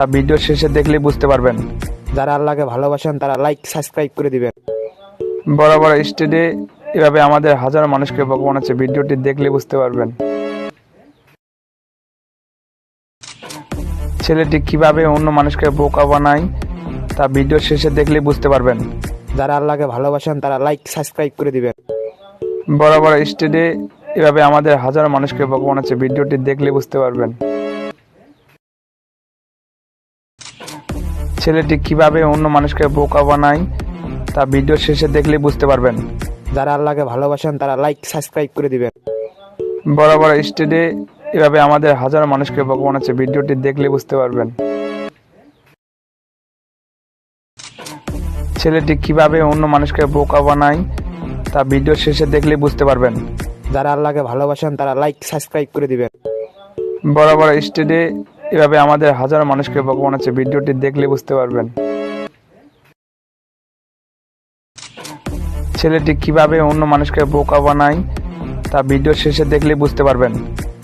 তা ভিডিও শেষে দেখলে বুঝতে পারবেন। যারা আল্লাহকে ভালোবাসেন তারা লাইক সাবস্ক্রাইব করে দিবেন। বড় বড় স্টেজে এভাবে আমাদের হাজার মানুষকে ভগবান আছে ভিডিওটি দেখলে বুঝতে পারবেন। ছেলেটি কীভাবে অন্য মানুষকে বোকা বানায় তা ভিডিও শেষে দেখলে বুঝতে পারবেন। যারা আল্লাহকে ভালোবাসেন তারা লাইক সাবস্ক্রাইব করে দিবেন। বড় বড় স্টেজে এভাবে আমাদের হাজার মানুষকে ভগবান আছে ভিডিওটি দেখলে বুঝতে পারবেন। ছেলেটি কীভাবে অন্য মানুষকে বোকা বানায় তা ভিডিও শেষে দেখলে বুঝতে পারবেন। যারা আল্লাহকে ভালোবাসেন তারা লাইক সাবস্ক্রাইব করে দিবেন। বড় বড় স্টেজে এভাবে আমাদের হাজার মানুষকে ভগবান আছে ভিডিওটি দেখলে বুঝতে পারবেন। ছেলেটি কীভাবে অন্য মানুষকে বোকা বানায় তা ভিডিও শেষে দেখলে বুঝতে পারবেন। যারা আল্লাহকে ভালোবাসেন তারা লাইক সাবস্ক্রাইব করে দিবেন। বড় বড় স্টেজে এভাবে আমাদের হাজার মানুষকে ভগবান আছে ভিডিওটি দেখলে বুঝতে পারবেন। ছেলেটি কীভাবে অন্য মানুষকে বোকা বানায় তা ভিডিও শেষে দেখলে বুঝতে পারবেন।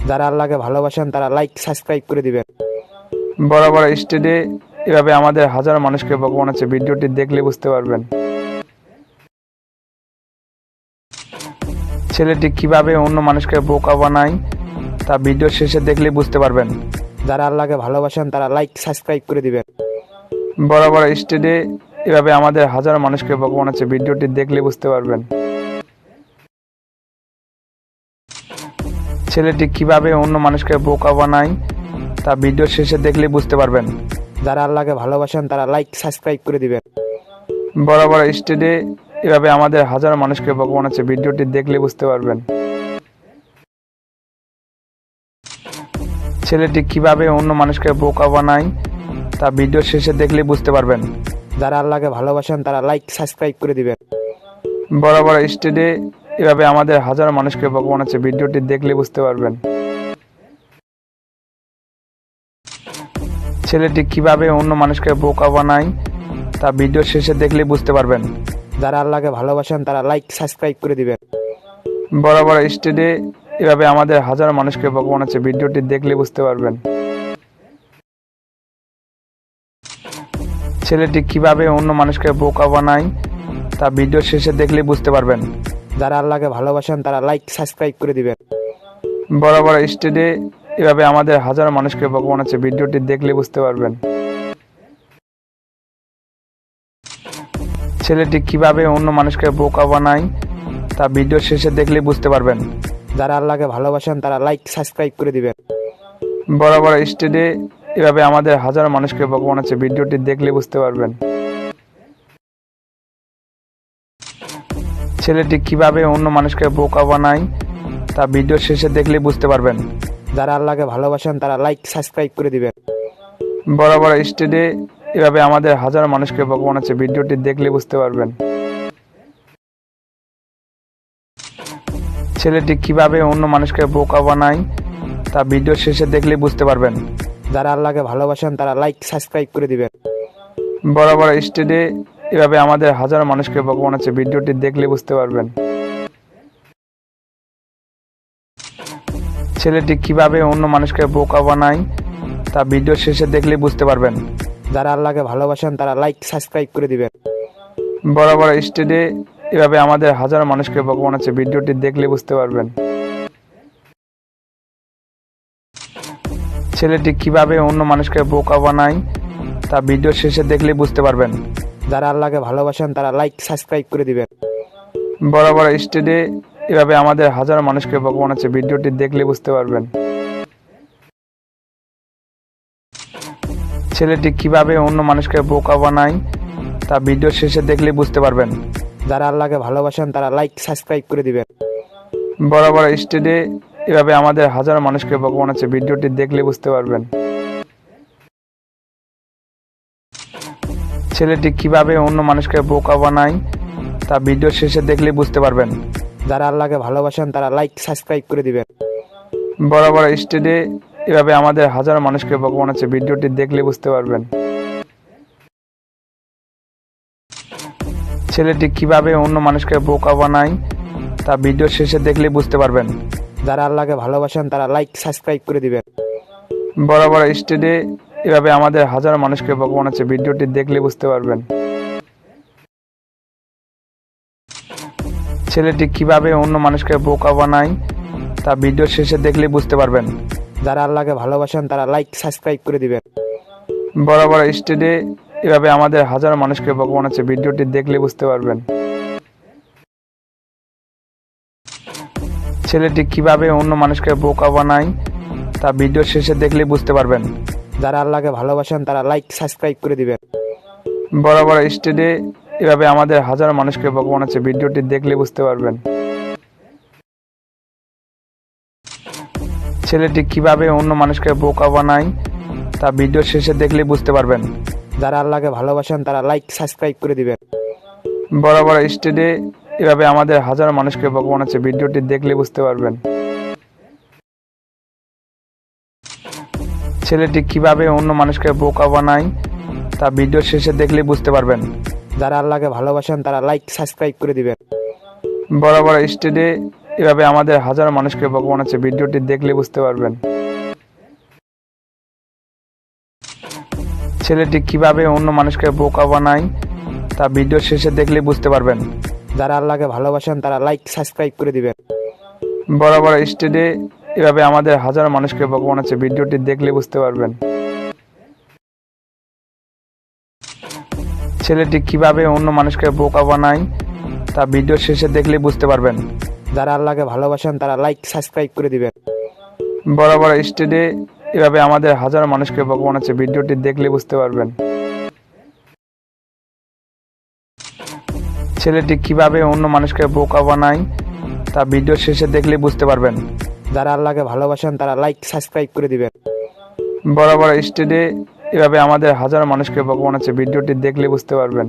যারা আল্লাহকে ভালোবাসেন তারা লাইক সাবস্ক্রাইব করে দিবেন। বড় বড় স্টেজে এভাবে আমাদের হাজার মানুষকে ভগবান আছে ভিডিওটি দেখলে বুঝতে পারবেন। ছেলেটি কীভাবে অন্য মানুষকে বোকা বানায় তা ভিডিও শেষে দেখলে বুঝতে পারবেন। যারা আল্লাহকে ভালোবাসেন তারা লাইক সাবস্ক্রাইব করে দিবেন। বড় বড় স্টেডে এভাবে আমাদের হাজার মানুষকে ভগবান আছে ভিডিওটি দেখলে বুঝতে পারবেন। ছেলেটি কীভাবে অন্য মানুষকে বোকা বানায় তা ভিডিও শেষে দেখলে বুঝতে পারবেন। যারা আল্লাহকে ভালোবাসেন তারা লাইক সাবস্ক্রাইব করে দিবেন। বড় বড় স্টেডে এভাবে আমাদের হাজার মানুষকে ভগবান আছে ভিডিওটি দেখলে বুঝতে পারবেন। ছেলেটি কীভাবে অন্য মানুষকে বোকা বানায় তা ভিডিও শেষে দেখলে বুঝতে পারবেন। যারা আল্লাহকে ভালোবাসেন তারা লাইক সাবস্ক্রাইব করে দিবেন। বড় বড় স্টেডে এভাবে আমাদের হাজার মানুষকে ভগবান আছে ভিডিওটি দেখলে বুঝতে পারবেন। ছেলেটি কীভাবে অন্য মানুষকে বোকা বানায় তা ভিডিও শেষে দেখলে বুঝতে পারবেন। যারা আল্লাহকে ভালোবাসেন তারা লাইক সাবস্ক্রাইব করে দিবেন। বড় বড় স্টেজে এভাবে আমাদের হাজার মানুষকে ভগবান আছে ভিডিওটি দেখলে বুঝতে পারবেন। ছেলেটি কীভাবে অন্য মানুষকে বোকা বানায় তা ভিডিও শেষে দেখলে বুঝতে পারবেন। যারা আল্লাহকে ভালোবাসেন তারা লাইক সাবস্ক্রাইব করে দিবেন। বড় বড় স্টেজে এভাবে আমাদের হাজার মানুষকে ভগবান আছে ভিডিওটি দেখলে বুঝতে পারবেন। ছেলেটি কীভাবে অন্য মানুষকে বোকা বানায় তা ভিডিও শেষে দেখলে বুঝতে পারবেন। যারা আল্লাহকে ভালোবাসেন তারা লাইক সাবস্ক্রাইব করে দিবেন। বড় বড় স্টেডে এভাবে আমাদের হাজার মানুষকে ভগবান আছে ভিডিওটি দেখলে বুঝতে পারবেন। ছেলেটি কীভাবে অন্য মানুষকে বোকা বানায় তা ভিডিও শেষে দেখলে বুঝতে পারবেন। যারা আল্লাহকে ভালোবাসেন তারা লাইক সাবস্ক্রাইব করে দিবেন। বড় বড় স্টেডে এভাবে আমাদের হাজার মানুষকে ভগবান আছে ভিডিওটি দেখলে বুঝতে পারবেন। ছেলেটি কীভাবে অন্য মানুষকে বোকা বানায় তা ভিডিও শেষে দেখলে বুঝতে পারবেন। যারা আল্লাহকে ভালোবাসেন তারা লাইক সাবস্ক্রাইব করে দিবেন। বড় বড় স্টেডে এভাবে আমাদের হাজার মানুষকে ভগবান আছে ভিডিওটি দেখলে বুঝতে পারবেন। ছেলেটি কীভাবে অন্য মানুষকে বোকা বানায় তা ভিডিও শেষে দেখলে বুঝতে পারবেন। যারা আল্লাহকে ভালোবাসেন তারা লাইক সাবস্ক্রাইব করে দিবেন। বড় বড় স্টেজে এভাবে আমাদের হাজার মানুষকে ভগবান আছে ভিডিওটি দেখলে বুঝতে পারবেন। ছেলেটি কীভাবে অন্য মানুষকে বোকা বানায় তা ভিডিও শেষে দেখলে বুঝতে পারবেন। যারা আল্লাহকে ভালোবাসেন তারা লাইক সাবস্ক্রাইব করে দিবেন। বড় বড় স্টেজে এভাবে আমাদের হাজার মানুষকে ভগবান আছে ভিডিওটি দেখলে বুঝতে পারবেন। ছেলেটি কীভাবে অন্য মানুষকে বোকা বানায় তা ভিডিও শেষে দেখলে বুঝতে পারবেন। যারা আল্লাহকে ভালোবাসেন তারা লাইক সাবস্ক্রাইব করে দিবেন। বড় বড় স্টেডে এভাবে আমাদের হাজার মানুষকে ভগবান আছে ভিডিওটি দেখলে বুঝতে পারবেন। ছেলেটি কীভাবে অন্য মানুষকে বোকা বানায় তা ভিডিও শেষে দেখলে বুঝতে পারবেন। যারা আল্লাহকে ভালোবাসেন তারা লাইক সাবস্ক্রাইব করে দিবেন। বড় বড় স্টেডে এভাবে আমাদের হাজার মানুষকে ভগবান আছে ভিডিওটি দেখলে বুঝতে পারবেন। ছেলেটি কীভাবে অন্য মানুষকে বোকা বানায় তা ভিডিও শেষে দেখলে বুঝতে পারবেন। যারা আল্লাহকে ভালোবাসেন তারা লাইক সাবস্ক্রাইব করে দিবেন। বড় বড় স্টেজে এভাবে আমাদের হাজার মানুষকে ভগবান বানাচ্ছে ভিডিওটি দেখলে বুঝতে পারবেন। ছেলেটি কীভাবে অন্য মানুষকে বোকা বানায় তা ভিডিও শেষে দেখলে বুঝতে পারবেন। যারা আল্লাহকে ভালোবাসেন তারা লাইক সাবস্ক্রাইব করে দিবেন। বড় বড় স্টেজে এভাবে আমাদের হাজার মানুষকে ভগবান আছে ভিডিওটি দেখলে বুঝতে পারবেন। ছেলেটি কীভাবে অন্য মানুষকে বোকা বানায় তা ভিডিও শেষে দেখলে বুঝতে পারবেন। যারা আল্লাহকে ভালোবাসেন তারা লাইক সাবস্ক্রাইব করে দিবেন। বড় বড় স্টেজে এভাবে আমাদের হাজার মানুষকে ভগবান আছে ভিডিওটি দেখলে বুঝতে পারবেন। ছেলেটি কীভাবে অন্য মানুষকে বোকা বানায় তা ভিডিও শেষে দেখলে বুঝতে পারবেন। যারা আল্লাহকে ভালোবাসেন তারা লাইক সাবস্ক্রাইব করে দিবেন। বড় বড় স্টেডে এভাবে আমাদের হাজার মানুষকে ভগবান আছে ভিডিওটি দেখলে বুঝতে পারবেন। ছেলেটি কীভাবে অন্য মানুষকে বোকা বানায় তা ভিডিও শেষে দেখলে বুঝতে পারবেন। যারা আল্লাহকে ভালোবাসেন তারা লাইক সাবস্ক্রাইব করে দিবেন। বড় বড় স্টেডে এভাবে আমাদের হাজার মানুষকে ভগবান আছে ভিডিওটি দেখলে বুঝতে পারবেন। ছেলেটি কীভাবে অন্য মানুষকে বোকা বানায় তা ভিডিও শেষে দেখলে বুঝতে পারবেন। যারা আল্লাহকে ভালোবাসেন তারা লাইক সাবস্ক্রাইব করে দিবেন। বড় বড় স্টেজে এভাবে আমাদের হাজার মানুষকে ভগবান বানাচ্ছে ভিডিওটি দেখলে বুঝতে পারবেন। ছেলেটি কীভাবে অন্য মানুষকে বোকা বানায় তা ভিডিও শেষে দেখলে বুঝতে পারবেন। যারা আল্লাহকে ভালোবাসেন তারা লাইক সাবস্ক্রাইব করে দিবেন। বড় বড় স্টেজে এভাবে আমাদের হাজার মানুষকে ভগবান আছে ভিডিওটি দেখলে বুঝতে পারবেন। ছেলেটি কীভাবে অন্য মানুষকে বোকা বানায় তা ভিডিও শেষে দেখলে বুঝতে পারবেন। যারা আল্লাহকে ভালোবাসেন তারা লাইক সাবস্ক্রাইব করে দিবেন। বড় বড় স্টেডে এভাবে আমাদের হাজার মানুষকে ভগবান আছে ভিডিওটি দেখলে বুঝতে পারবেন।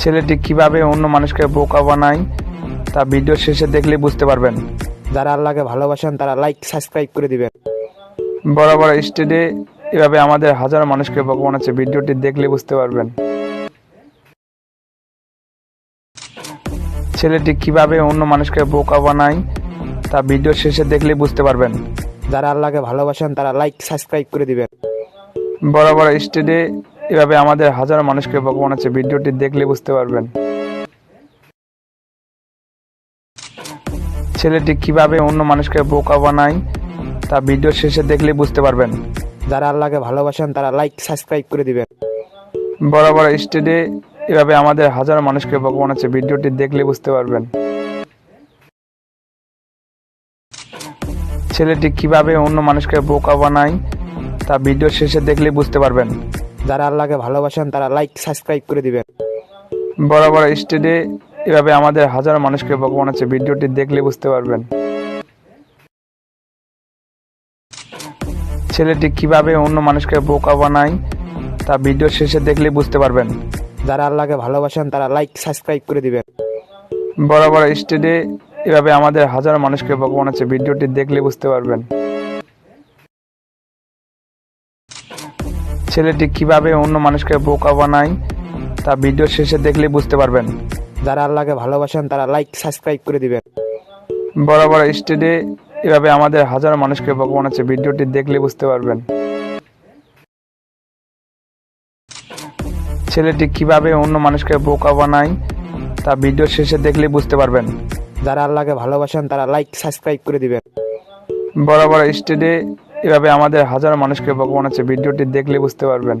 ছেলেটি কীভাবে অন্য মানুষকে বোকা বানায় তা ভিডিও শেষে দেখলে বুঝতে পারবেন। যারা আল্লাহকে ভালোবাসেন তারা লাইক সাবস্ক্রাইব করে দিবেন। বড় বড় স্টেডে এভাবে আমাদের হাজার মানুষকে ভগবান আছে ভিডিওটি দেখলে বুঝতে পারবেন। ছেলেটি কীভাবে অন্য মানুষকে বোকা বানায় তা ভিডিও শেষে দেখলে বুঝতে পারবেন। যারা আল্লাহকে ভালোবাসেন তারা লাইক সাবস্ক্রাইব করে দিবেন। বড় বড় স্টেডে এভাবে আমাদের হাজার মানুষকে ভগবান আছে ভিডিওটি দেখলে বুঝতে পারবেন। ছেলেটি কীভাবে অন্য মানুষকে বোকা বানায় তা ভিডিও শেষে দেখলে বুঝতে পারবেন। যারা আল্লাহকে ভালোবাসেন তারা লাইক সাবস্ক্রাইব করে দিবেন। বড় বড় স্টেজে এভাবে আমাদের হাজার মানুষকে ভগবান বানাচ্ছে ভিডিওটি দেখলে বুঝতে পারবেন। ছেলেটি কীভাবে অন্য মানুষকে বোকা বানায় তা ভিডিও শেষে দেখলে বুঝতে পারবেন। যারা আল্লাহকে ভালোবাসেন তারা লাইক সাবস্ক্রাইব করে দিবেন। বড় বড় স্টেজে এভাবে আমাদের হাজারো মানুষকে ভগবান আছে ভিডিওটি দেখলে বুঝতে পারবেন। ছেলেটি কীভাবে অন্য মানুষকে বোকা বানায় তা ভিডিও শেষে দেখলে বুঝতে পারবেন। যারা আল্লাহকে ভালোবাসেন তারা লাইক সাবস্ক্রাইব করে দিবেন। বড় বড় স্টেজে এভাবে আমাদের হাজারো মানুষকে ভগবান আছে ভিডিওটি দেখলে বুঝতে পারবেন। ছেলেটি কীভাবে অন্য মানুষকে বোকা বানায় তা ভিডিও শেষে দেখলে বুঝতে পারবেন। যারা আল্লাহকে ভালোবাসেন তারা লাইক সাবস্ক্রাইব করে দিবেন। বড় বড় স্টেজে এভাবে আমাদের হাজার মানুষকে ভগবান আছে ভিডিওটি দেখলে বুঝতে পারবেন। ছেলেটি কীভাবে অন্য মানুষকে বোকা বানায় তা ভিডিও শেষে দেখলে বুঝতে পারবেন। যারা আল্লাহকে ভালোবাসেন তারা লাইক সাবস্ক্রাইব করে দিবেন। বড় বড় স্টেজে এভাবে আমাদের হাজার মানুষকে ভগবান আছে ভিডিওটি দেখলে বুঝতে পারবেন।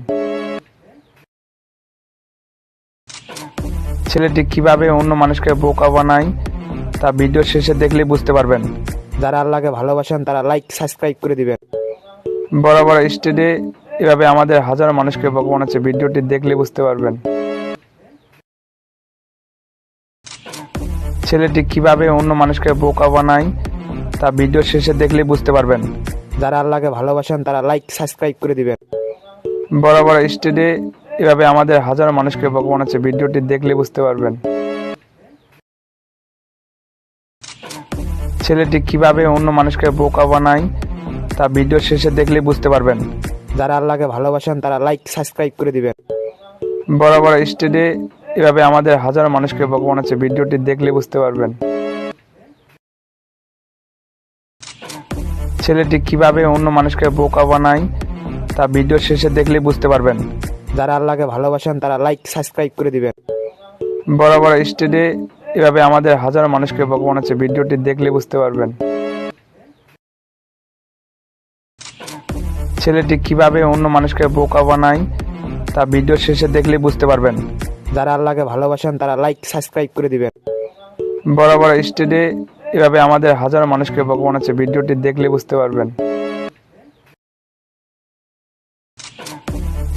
ছেলেটি কীভাবে অন্য মানুষকে বোকা বানায় তা ভিডিও শেষে দেখলে বুঝতে পারবেন। যারা আল্লাহকে ভালোবাসেন তারা লাইক সাবস্ক্রাইব করে দিবেন। বড় বড় স্টেজে এভাবে আমাদের হাজার মানুষকে ভগবান আছে ভিডিওটি দেখলে বুঝতে পারবেন। ছেলেটি কীভাবে অন্য মানুষকে বোকা বানায় তা ভিডিও শেষে দেখলে বুঝতে পারবেন। যারা আল্লাহকে ভালোবাসেন তারা লাইক সাবস্ক্রাইব করে দিবেন। বড় বড় স্টেজে এভাবে আমাদের হাজার মানুষকে ভগবান আছে ভিডিওটি দেখলে বুঝতে পারবেন। ছেলেটি কীভাবে অন্য মানুষকে বোকা বানায় তা ভিডিও শেষে দেখলে বুঝতে পারবেন। যারা আল্লাহকে ভালোবাসেন তারা লাইক সাবস্ক্রাইব করে দিবেন। বড় বড় স্টেজে এভাবে আমাদের হাজার মানুষকে ভগবান আছে ভিডিওটি দেখলে বুঝতে পারবেন। ছেলেটি কীভাবে অন্য মানুষকে বোকা বানায় তা ভিডিও শেষে দেখলে বুঝতে পারবেন। যারা আল্লাহকে ভালোবাসেন তারা লাইক সাবস্ক্রাইব করে দিবেন। বড় বড় স্টেজে এভাবে আমাদের হাজার মানুষকে ভগবান আছে ভিডিওটি দেখলে বুঝতে পারবেন। ছেলেটি কীভাবে অন্য মানুষকে বোকা বানায় তা ভিডিও শেষে দেখলে বুঝতে পারবেন। যারা আল্লাহকে ভালোবাসেন তারা লাইক সাবস্ক্রাইব করে দিবেন। বড় বড় স্টেজে এভাবে আমাদের হাজার মানুষকে ভগবান আছে ভিডিওটি দেখলে বুঝতে পারবেন।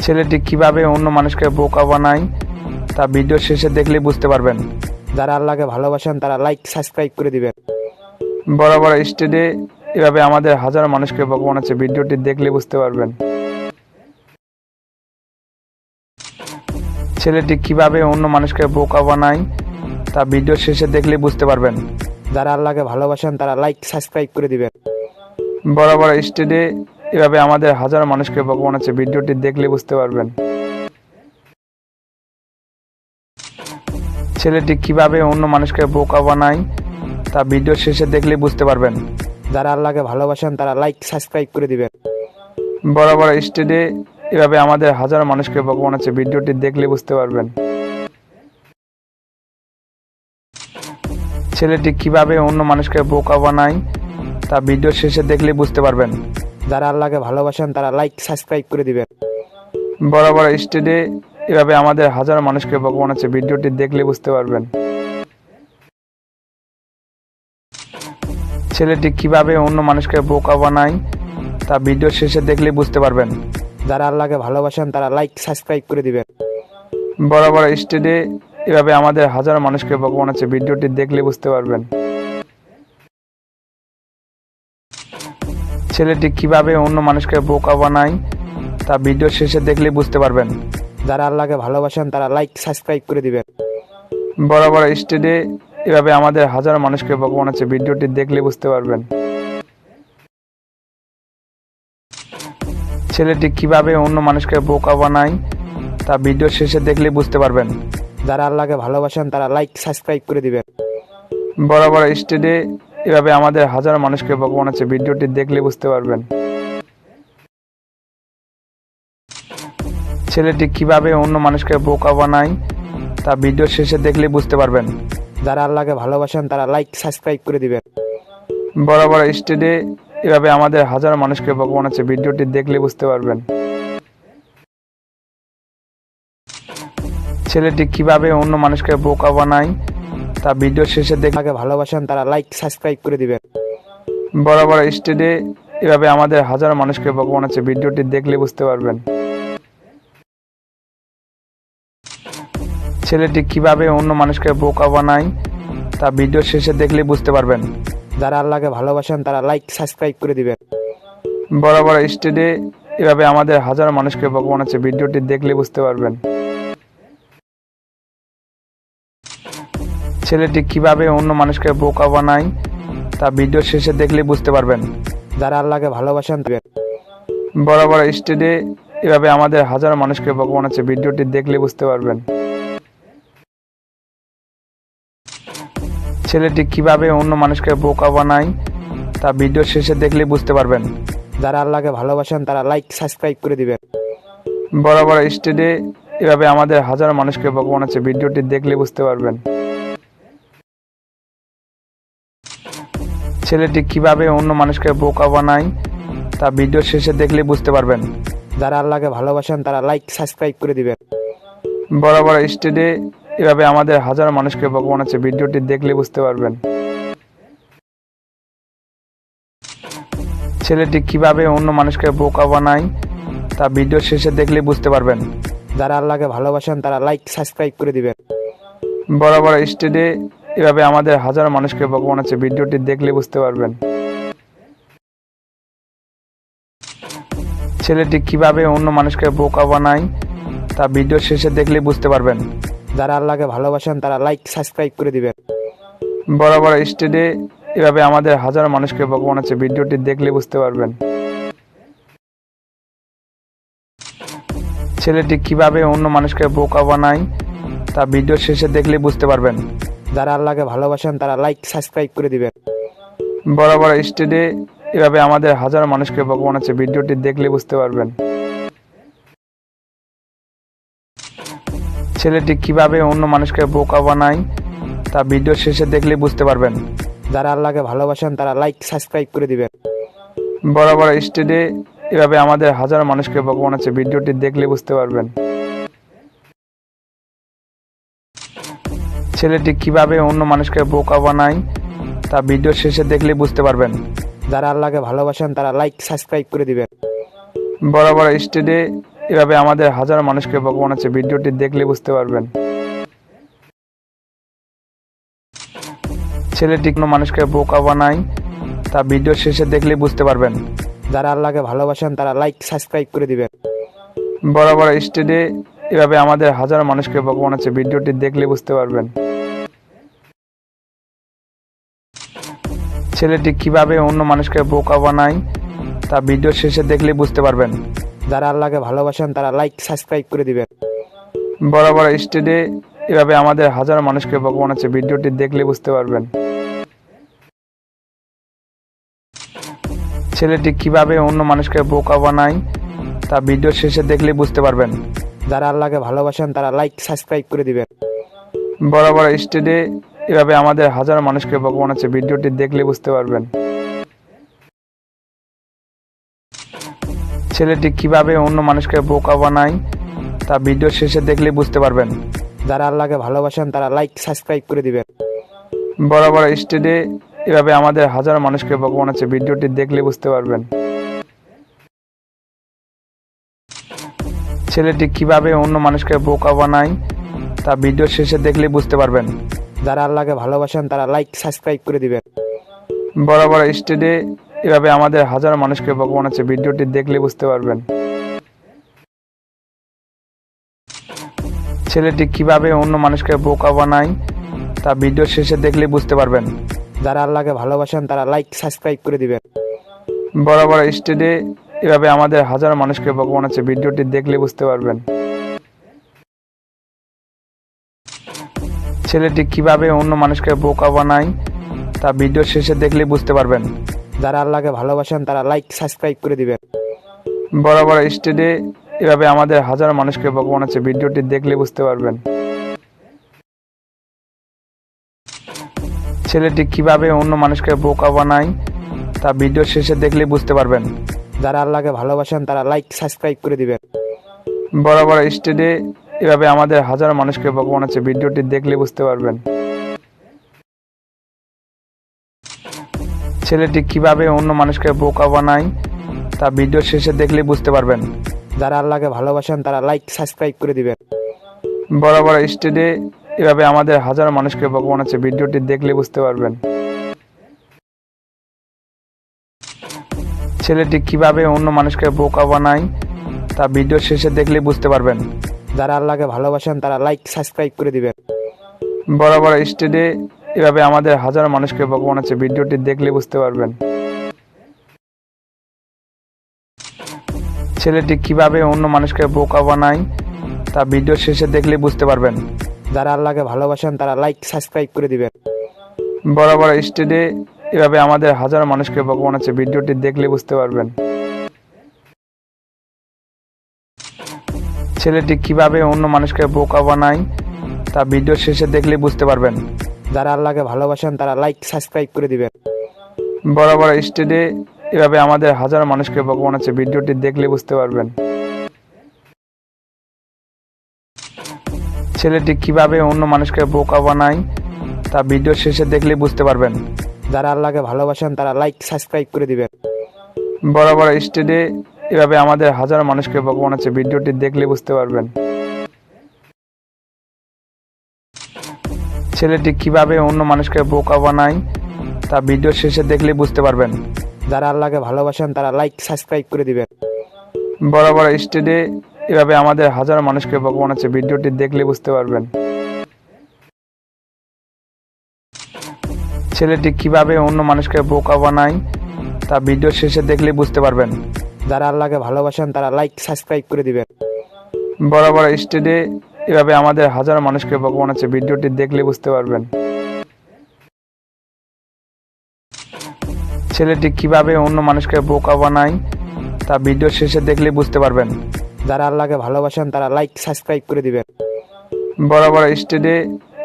ছেলেটি কীভাবে অন্য মানুষকে বোকা বানায় তা ভিডিও শেষে দেখলে বুঝতে পারবেন। যারা আল্লাহকে ভালোবাসেন তারা লাইক সাবস্ক্রাইব করে দিবেন। বড় বড় স্টেজে এভাবে আমাদের হাজার মানুষকে বোকা বানাচ্ছে ভিডিওটি দেখলে বুঝতে পারবেন। ছেলেটি কীভাবে অন্য মানুষকে বোকা বানায় তা ভিডিও শেষে দেখলে বুঝতে পারবেন। যারা আল্লাহকে ভালোবাসেন তারা লাইক সাবস্ক্রাইব করে দিবেন। বড় বড় স্টেজে এভাবে আমাদের হাজার মানুষকে ভগবান আছে ভিডিওটি দেখলে বুঝতে পারবেন। ছেলেটি কীভাবে অন্য মানুষকে বোকা বানায় তা ভিডিও শেষে দেখলে বুঝতে পারবেন। যারা আল্লাহকে ভালোবাসেন তারা লাইক সাবস্ক্রাইব করে দিবেন। বড় বড় স্টেজে এভাবে আমাদের হাজার মানুষকে ভগবান আছে ভিডিওটি দেখলে বুঝতে পারবেন। ছেলেটি কীভাবে অন্য মানুষকে বোকা বানায় তা ভিডিও শেষে দেখলে বুঝতে পারবেন। যারা আল্লাহকে ভালোবাসেন তারা লাইক সাবস্ক্রাইব করে দিবেন। বড় বড় স্টেজে এভাবে আমাদের হাজার মানুষকে বোকা বানাচ্ছে ভিডিওটি দেখলে বুঝতে পারবেন। ছেলেটি কীভাবে অন্য মানুষকে বোকা বানায় তা ভিডিও শেষে দেখলে বুঝতে পারবেন। যারা আল্লাহকে ভালোবাসেন তারা লাইক সাবস্ক্রাইব করে দিবেন। বড় বড় স্টেজে এভাবে আমাদের হাজার মানুষকে ভগবান আছে ভিডিওটি দেখলে বুঝতে পারবেন। ছেলেটি কীভাবে অন্য মানুষকে বোকা বানায় তা ভিডিও শেষে দেখলে বুঝতে পারবেন। যারা আল্লাহকে ভালোবাসেন তারা লাইক সাবস্ক্রাইব করে দিবেন। বড় বড় স্টেজে এভাবে আমাদের হাজার মানুষকে বোকা বানাচ্ছে ভিডিওটি দেখলে বুঝতে পারবেন। ছেলেটি কীভাবে অন্য মানুষকে বোকা বানায় তা ভিডিও শেষে দেখলে বুঝতে পারবেন। যারা আল্লাহকে ভালোবাসেন তারা লাইক সাবস্ক্রাইব করে দিবেন। বড় বড় স্টেজে এভাবে আমাদের হাজার মানুষকে বোকা বানাচ্ছে ভিডিওটি দেখলে বুঝতে পারবেন। ছেলেটি কীভাবে অন্য মানুষকে বোকা বানায় তা ভিডিও শেষে দেখলে বুঝতে পারবেন। যারা আল্লাহকে ভালোবাসেন তারা লাইক সাবস্ক্রাইব করে দিবেন। বড় বড় স্টেজে এভাবে আমাদের হাজার মানুষকে বোকা বানাচ্ছে ভিডিওটি দেখলে বুঝতে পারবেন। ছেলেটি কীভাবে অন্য মানুষকে বোকা বানায় তা ভিডিও শেষে আল্লাহকে ভালোবাসেন তারা লাইক সাবস্ক্রাইব করে দিবেন। বড় বড় স্টেজে এভাবে আমাদের হাজার মানুষকে বোকা বানাচ্ছে ভিডিওটি দেখলে বুঝতে পারবেন। ছেলেটি কীভাবে অন্য মানুষকে বোকা বানায় তা ভিডিও শেষে দেখলে বুঝতে পারবেন। যারা আল্লাহকে ভালোবাসেন তারা লাইক সাবস্ক্রাইব করে দিবেন। বড় বড় স্টেজে এভাবে আমাদের হাজার মানুষকে বোকা বানাচ্ছে ভিডিওটি দেখলে বুঝতে পারবেন। ছেলেটি কীভাবে অন্য মানুষকে বোকা বানায় তা ভিডিও শেষে দেখলে বুঝতে পারবেন। যারা আল্লাহকে ভালোবাসেন দিবেন বড় বড় স্টেডে এভাবে আমাদের হাজার মানুষকে বোকা বানাচ্ছে ভিডিওটি দেখলে বুঝতে পারবেন। ছেলেটি কীভাবে অন্য মানুষকে বোকা বানায় তা ভিডিও শেষে দেখলে বুঝতে পারবেন। যারা আল্লাহকে ভালোবাসেন তারা লাইক সাবস্ক্রাইব করে দিবেন। বড় বড় স্টেডে এভাবে আমাদের হাজার মানুষকে বোকা বানাচ্ছে ভিডিওটি দেখলে বুঝতে পারবেন। ছেলেটি কীভাবে অন্য মানুষকে বোকা বানায় তা ভিডিও শেষে দেখলে বুঝতে পারবেন। যারা আল্লাহকে ভালোবাসেন তারা লাইক সাবস্ক্রাইব করে দিবেন। বড় বড় স্টেজে এভাবে আমাদের হাজার মানুষকে বোকা বানাচ্ছে ভিডিওটি দেখলে বুঝতে পারবেন। ছেলেটি কীভাবে অন্য মানুষকে বোকা বানায় তা ভিডিও শেষে দেখলে বুঝতে পারবেন। যারা আল্লাহকে ভালোবাসেন তারা লাইক সাবস্ক্রাইব করে দিবেন। বড় বড় স্টেজে এভাবে আমাদের হাজার মানুষকে ভগবান বানাচ্ছে ভিডিওটি দেখলে বুঝতে পারবেন। ছেলেটি কীভাবে অন্য মানুষকে বোকা বানায় তা ভিডিও শেষে দেখলে বুঝতে পারবেন। যারা আল্লাহকে ভালোবাসেন তারা লাইক সাবস্ক্রাইব করে দিবেন। বড় বড় স্টেডে এভাবে আমাদের হাজার মানুষকে ভগবান বানাচ্ছে ভিডিওটি দেখলে বুঝতে পারবেন। ছেলেটি কীভাবে অন্য মানুষকে বোকা বানায় তা ভিডিও শেষে দেখলে বুঝতে পারবেন। যারা আল্লাহকে ভালোবাসেন তারা লাইক সাবস্ক্রাইব করে দিবেন। বড় বড় স্টেজে এভাবে আমাদের হাজার মানুষকে ভগবান আছে ভিডিওটি দেখলে বুঝতে পারবেন। ছেলেটি কীভাবে অন্য মানুষকে বোকা বানায় তা ভিডিও শেষে দেখলে বুঝতে পারবেন। যারা আল্লাহকে ভালোবাসেন তারা লাইক সাবস্ক্রাইব করে দিবেন। বড় বড় স্টেডে এভাবে আমাদের হাজার মানুষকে ভগবান আছে ভিডিওটি দেখলে বুঝতে পারবেন। ছেলেটি কীভাবে অন্য মানুষকে বোকা বানায় তা ভিডিও শেষে দেখলে বুঝতে পারবেন। যারা আল্লাহকে ভালোবাসেন তারা লাইক সাবস্ক্রাইব করে দিবেন। বড় বড় স্টেডে এভাবে আমাদের হাজার মানুষকে ভগবান আছে ভিডিওটি দেখলে বুঝতে পারবেন। ছেলেটি কোনো মানুষকে বোকা বানায় তা ভিডিও শেষে দেখলে বুঝতে পারবেন। যারা আল্লাহকে ভালোবাসেন তারা লাইক সাবস্ক্রাইব করে দিবেন। বড় বড় স্টেডে এভাবে আমাদের হাজার মানুষকে ভগবান আছে ভিডিওটি দেখলে বুঝতে পারবেন। ছেলেটি কীভাবে অন্য মানুষকে বোকা বানায় তা ভিডিও শেষে দেখলে বুঝতে পারবেন। যারা আল্লাহকে ভালোবাসেন তারা লাইক সাবস্ক্রাইব করে দিবেন। বড় বড় স্টেডে এভাবে আমাদের হাজার মানুষকে ভগবান আছে ভিডিওটি দেখলে বুঝতে পারবেন। ছেলেটি কীভাবে অন্য মানুষকে বোকা বানায় তা ভিডিও শেষে দেখলে বুঝতে পারবেন। যারা আল্লাহকে ভালোবাসেন তারা লাইক সাবস্ক্রাইব করে দিবেন। বড় বড় স্টেডে এভাবে আমাদের হাজার মানুষকে ভগবান আছে ভিডিওটি দেখলে বুঝতে পারবেন। ছেলেটি কীভাবে অন্য মানুষকে বোকা বানায় তা ভিডিও শেষে দেখলে বুঝতে পারবেন। যারা আল্লাহকে ভালোবাসেন তারা লাইক সাবস্ক্রাইব করে দিবেন। বড় বড় স্টেডে এভাবে আমাদের হাজার মানুষকে ভগবান আছে ভিডিওটি দেখলে বুঝতে পারবেন। ছেলেটি কীভাবে অন্য মানুষকে বোকা বানায় তা ভিডিও শেষে দেখলে বুঝতে পারবেন। যারা আল্লাহকে ভালোবাসেন তারা লাইক সাবস্ক্রাইব করে দিবেন। বড় বড় স্টেডে এভাবে আমাদের হাজার মানুষকে ভগবান আছে ভিডিওটি দেখলে বুঝতে পারবেন। ছেলেটি কীভাবে অন্য মানুষকে বোকা বানায় তা ভিডিও শেষে দেখলে বুঝতে পারবেন। যারা আল্লাহকে ভালোবাসেন তারা লাইক সাবস্ক্রাইব করে দিবেন। বড় বড় স্টেডে এভাবে আমাদের হাজার মানুষকে ভগবান আছে ভিডিওটি দেখলে বুঝতে পারবেন। ছেলেটি কীভাবে অন্য মানুষকে বোকা বানায় তা ভিডিও শেষে দেখলে বুঝতে পারবেন। যারা আল্লাহকে ভালোবাসেন তারা লাইক সাবস্ক্রাইব করে দিবেন। বড় বড় স্টেডে এভাবে আমাদের হাজার মানুষকে ভগবান আছে ভিডিওটি দেখলে বুঝতে পারবেন। ছেলেটি কীভাবে অন্য মানুষকে বোকা বানায় তা ভিডিও শেষে দেখলে বুঝতে পারবেন। যারা আল্লাহকে ভালোবাসেন তারা লাইক সাবস্ক্রাইব করে দিবেন। বড় বড় স্টেডে এভাবে আমাদের হাজার মানুষকে ভগবান আছে ভিডিওটি দেখলে বুঝতে পারবেন। ছেলেটি কীভাবে অন্য মানুষকে বোকা বানায় তা ভিডিও শেষে দেখলে বুঝতে পারবেন। যারা আল্লাহকে ভালোবাসেন তারা লাইক সাবস্ক্রাইব করে দিবেন। বড় বড় স্টেডে এভাবে আমাদের হাজার মানুষকে ভগবান আছে ভিডিওটি দেখলে বুঝতে পারবেন। ছেলেটি কীভাবে অন্য মানুষকে বোকা বানায় তা ভিডিও শেষে দেখলে বুঝতে পারবেন। যারা আল্লাহকে ভালোবাসেন তারা লাইক সাবস্ক্রাইব করে দিবেন। বড় বড় স্টেডে এভাবে আমাদের হাজার মানুষকে ভগবান আছে ভিডিওটি দেখলে বুঝতে পারবেন। ছেলেটি কীভাবে অন্য মানুষকে বোকা বানায় তা ভিডিও শেষে দেখলে বুঝতে পারবেন। যারা আল্লাহকে ভালোবাসেন তারা লাইক সাবস্ক্রাইব করে দিবেন। বড় বড় স্টেডে এভাবে আমাদের হাজার মানুষকে ভগবান আছে ভিডিওটি দেখলে বুঝতে পারবেন। ছেলেটি কীভাবে অন্য মানুষকে বোকা বানায় তা ভিডিও শেষে দেখলে বুঝতে পারবেন। যারা আল্লাহকে ভালোবাসেন তারা লাইক সাবস্ক্রাইব করে দিবেন। বড় বড় স্টেডে এভাবে আমাদের হাজার মানুষকে ভগবান আছে ভিডিওটি দেখলে বুঝতে পারবেন। ছেলেটি কীভাবে অন্য মানুষকে বোকা বানায় তা ভিডিও শেষে দেখলে বুঝতে পারবেন। যারা আল্লাহকে ভালোবাসেন তারা লাইক সাবস্ক্রাইব করে দিবেন। বড় বড় স্টেডে এভাবে আমাদের হাজার মানুষকে ভগবান আছে ভিডিওটি দেখলে বুঝতে পারবেন। ছেলেটি কীভাবে অন্য মানুষকে বোকা বানায় তা ভিডিও শেষে দেখলে বুঝতে পারবেন। যারা আল্লাহকে ভালোবাসেন তারা লাইক সাবস্ক্রাইব করে দিবেন। বড় বড় স্টেডে এভাবে আমাদের হাজার মানুষকে ভগবান আছে ভিডিওটি দেখলে বুঝতে পারবেন। ছেলেটি কীভাবে অন্য মানুষকে বোকা বানায় তা ভিডিও শেষে দেখলে বুঝতে পারবেন। যারা আল্লাহকে ভালোবাসেন তারা লাইক সাবস্ক্রাইব করে দিবেন। বড় বড় স্টেডে এভাবে আমাদের হাজার মানুষকে ভগবান আছে ভিডিওটি দেখলে বুঝতে পারবেন। ছেলেটি কীভাবে অন্য মানুষকে বোকা বানায় তা ভিডিও শেষে দেখলে বুঝতে পারবেন। যারা আল্লাহকে ভালোবাসেন তারা লাইক সাবস্ক্রাইব করে দিবেন। বড় বড় স্টেজে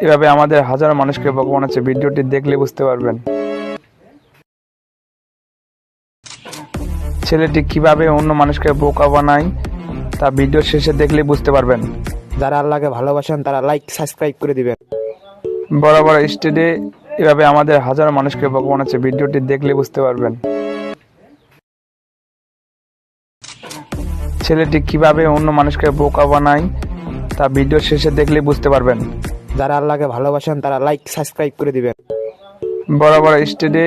এভাবে আমাদের হাজার মানুষকে ভগবান বানাচ্ছে ভিডিওটি দেখলে বুঝতে পারবেন। ছেলেটি কীভাবে অন্য মানুষকে বোকা বানায় তা ভিডিও শেষে দেখলে বুঝতে পারবেন। যারা আল্লাহকে ভালোবাসেন তারা লাইক সাবস্ক্রাইব করে দিবেন। বড় বড় স্টেজে এভাবে আমাদের হাজার মানুষকে ভগবান বানাচ্ছে ভিডিওটি দেখলে বুঝতে পারবেন। ছেলেটি কীভাবে অন্য মানুষকে বোকা বানায় তা ভিডিও শেষে দেখলে বুঝতে পারবেন। যারা আল্লাহকে ভালোবাসেন তারা লাইক সাবস্ক্রাইব করে দিবেন। বড় বড় স্টেজে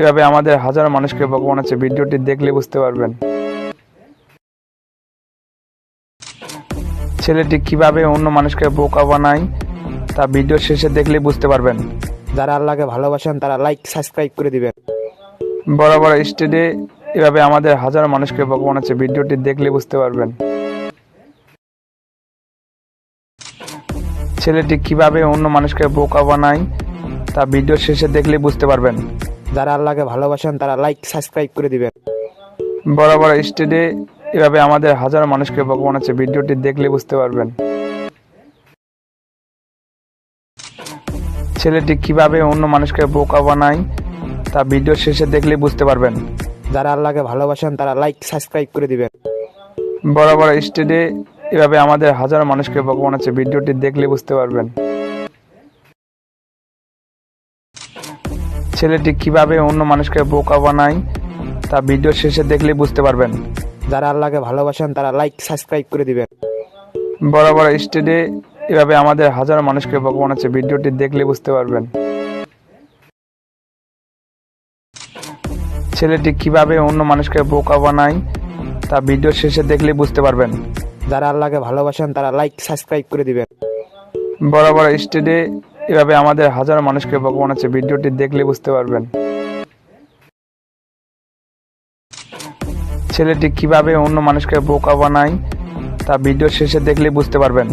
এভাবে আমাদের হাজার মানুষকে ভগবান আছে ভিডিওটি দেখলে বুঝতে পারবেন। ছেলেটি কীভাবে অন্য মানুষকে বোকা বানায় তা ভিডিও শেষে দেখলে বুঝতে পারবেন। যারা আল্লাহকে ভালোবাসেন তারা লাইক সাবস্ক্রাইব করে দিবেন। বড় বড় স্টেজে এভাবে আমাদের হাজার মানুষকে ভগবান আছে ভিডিওটি দেখলে বুঝতে পারবেন। ছেলেটি কীভাবে অন্য মানুষকে বোকা বানায় তা ভিডিও শেষে দেখলে বুঝতে পারবেন। যারা আল্লাহকে ভালোবাসেন তারা লাইক সাবস্ক্রাইব করে দিবেন। বড় বড় স্টেজে এভাবে আমাদের হাজার মানুষকে বোকা বানাচ্ছে ভিডিওটি দেখলে বুঝতে পারবেন। ছেলেটি কীভাবে অন্য মানুষকে বোকা বানায় তা ভিডিও শেষে দেখলে বুঝতে পারবেন। যারা আল্লাহকে ভালোবাসেন তারা লাইক সাবস্ক্রাইব করে দিবেন। বড় বড় স্টেজে এভাবে আমাদের হাজার মানুষকে ভগবান বানাচ্ছে ভিডিওটি দেখলে বুঝতে পারবেন। ছেলেটি কীভাবে অন্য মানুষকে বোকা বানায় তা ভিডিও শেষে দেখলে বুঝতে পারবেন। যারা আল্লাহকে ভালোবাসেন তারা লাইক সাবস্ক্রাইব করে দিবেন। বড় বড় স্টেজে এভাবে আমাদের হাজার মানুষকে ভগবান বানাচ্ছে ভিডিওটি দেখলে বুঝতে পারবেন। ছেলেটি কীভাবে অন্য মানুষকে বোকা বানায় তা ভিডিও শেষে দেখলে বুঝতে পারবেন। যারা আল্লাহকে ভালোবাসেন তারা লাইক সাবস্ক্রাইব করে দিবেন। বড় বড় স্টেজে এভাবে আমাদের হাজার মানুষকে ভগবান আছে ভিডিওটি দেখলে বুঝতে পারবেন। ছেলেটি কীভাবে অন্য মানুষকে বোকা বানায় তা ভিডিও শেষে দেখলে বুঝতে পারবেন।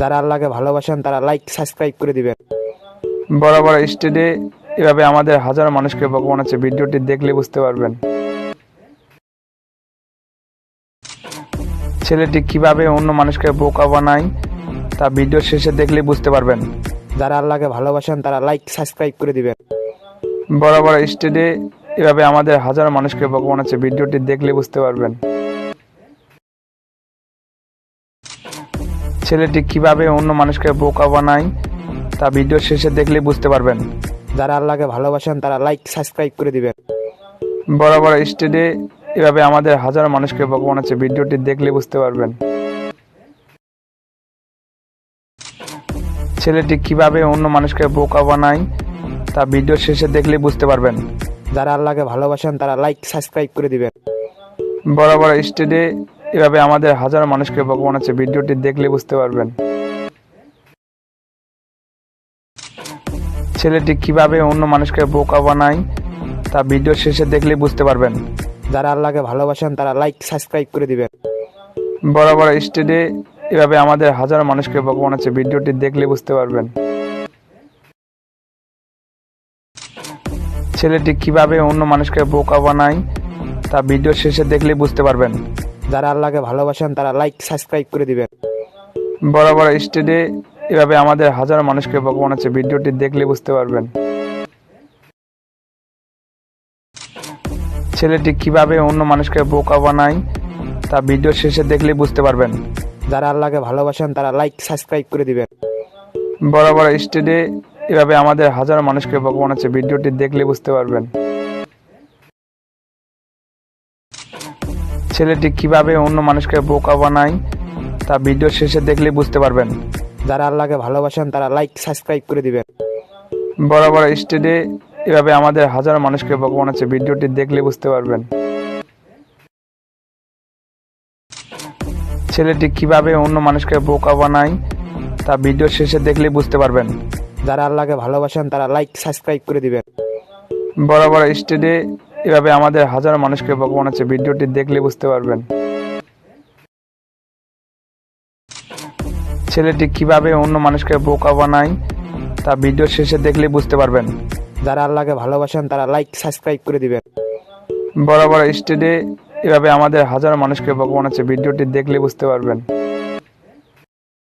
যারা আল্লাহকে ভালোবাসেন তারা লাইক সাবস্ক্রাইব করে দিবেন। বড় বড় স্টেজে এভাবে আমাদের হাজার মানুষকে ভগবান আছে ভিডিওটি দেখলে বুঝতে পারবেন। ছেলেটি কীভাবে অন্য মানুষকে বোকা বানায় তা ভিডিও শেষে দেখলে বুঝতে পারবেন। যারা আল্লাহকে ভালোবাসেন তারা লাইক সাবস্ক্রাইব করে দিবেন। বড় বড় স্টেডে এভাবে আমাদের হাজার মানুষকে বোকা বানাচ্ছে ভিডিওটি দেখলে বুঝতে পারবেন। ছেলেটি কীভাবে অন্য মানুষকে বোকা বানায় তা ভিডিও শেষে দেখলে বুঝতে পারবেন। যারা আল্লাহকে ভালোবাসেন তারা লাইক সাবস্ক্রাইব করে দিবেন। বড় বড় স্টেজে এভাবে আমাদের হাজার মানুষকে বোকা বানাচ্ছে ভিডিওটি দেখলে বুঝতে পারবেন। ছেলেটি কীভাবে অন্য মানুষকে বোকা বানায় তা ভিডিও শেষে দেখলে বুঝতে পারবেন। যারা আল্লাহকে ভালোবাসেন তারা লাইক সাবস্ক্রাইব করে দিবেন। বড় বড় স্টেজে এভাবে আমাদের হাজারো মানুষকে বোকা বানাচ্ছে ভিডিওটি দেখলে বুঝতে পারবেন। ছেলেটি কীভাবে অন্য মানুষকে বোকা বানায় তা ভিডিও শেষে দেখলে বুঝতে পারবেন। যারা আল্লাহকে ভালোবাসেন তারা লাইক সাবস্ক্রাইব করে দিবেন। বড় বড় স্টেডে এভাবে আমাদের হাজার মানুষকে বোকা বানাচ্ছে ভিডিওটি দেখলে বুঝতে পারবেন। ছেলেটি কীভাবে অন্য মানুষকে বোকা বানায় তা ভিডিও শেষে দেখলে বুঝতে পারবেন। যারা আল্লাহকে ভালোবাসেন তারা লাইক সাবস্ক্রাইব করে দিবেন। বড় বড় স্টেডে এভাবে আমাদের হাজার মানুষকে বোকা বানাচ্ছে ভিডিওটি দেখলে বুঝতে পারবেন। ছেলেটি কীভাবে অন্য মানুষকে বোকা বানায় তা ভিডিও শেষে দেখলে বুঝতে পারবেন। যারা আল্লাহকে ভালোবাসেন তারা লাইক সাবস্ক্রাইব করে দিবেন। বড় বড় স্টেডে এভাবে আমাদের হাজার মানুষকে বোকা বানাচ্ছে ভিডিওটি দেখলে বুঝতে পারবেন। ছেলেটি কীভাবে অন্য মানুষকে বোকা বানায় তা ভিডিও শেষে দেখলে বুঝতে পারবেন। যারা আল্লাহকে ভালোবাসেন তারা লাইক সাবস্ক্রাইব করে দিবেন। বড় বড় স্টেজে এভাবে আমাদের হাজার মানুষকে বোকা বানাচ্ছে ভিডিওটি দেখলে বুঝতে পারবেন। ছেলেটি কীভাবে অন্য মানুষকে বোকা বানায় তা ভিডিও শেষে দেখলে বুঝতে পারবেন। যারা আল্লাহকে ভালোবাসেন তারা লাইক সাবস্ক্রাইব করে দিবেন। বড় বড় স্টেজে এভাবে আমাদের হাজার মানুষকে বোকা বানাচ্ছে ভিডিওটি দেখলে বুঝতে পারবেন। ছেলেটি কীভাবে অন্য মানুষকে বোকা বানায় তা ভিডিও শেষে দেখলে বুঝতে পারবেন। যারা আল্লাহকে ভালোবাসেন, তারা লাইক সাবস্ক্রাইব করে দিবেন। বরাবর স্টেডে এভাবে আমাদের হাজার মানুষকে ভগবান আছে ভিডিওটি দেখলে বুঝতে পারবেন।